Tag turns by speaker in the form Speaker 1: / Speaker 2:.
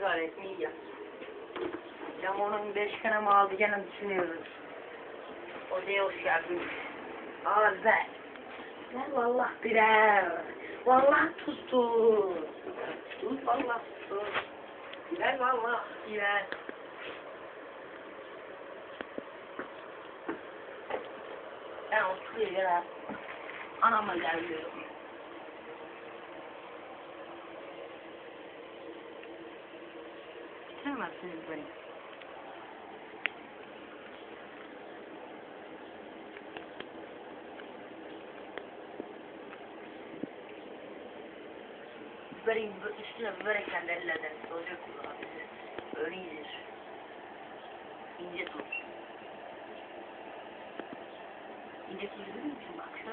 Speaker 1: gayret iyi ya. Cam onun beşkene mi aldı gene düşünüyoruz. O diye hoş geldin. Ağzı. Gel vallah birer. Vallah tuz. Tuz vallah tuz. Gel vallah birer. Ben oturuyor ya. Anama gelmiyorum. Bitiremezsiniz beni. Biberin üstüne ellerden. Olacak bu abi. Öyle iyidir. İnce tuz. İnce tuz biliyor musun? Bak şöyle.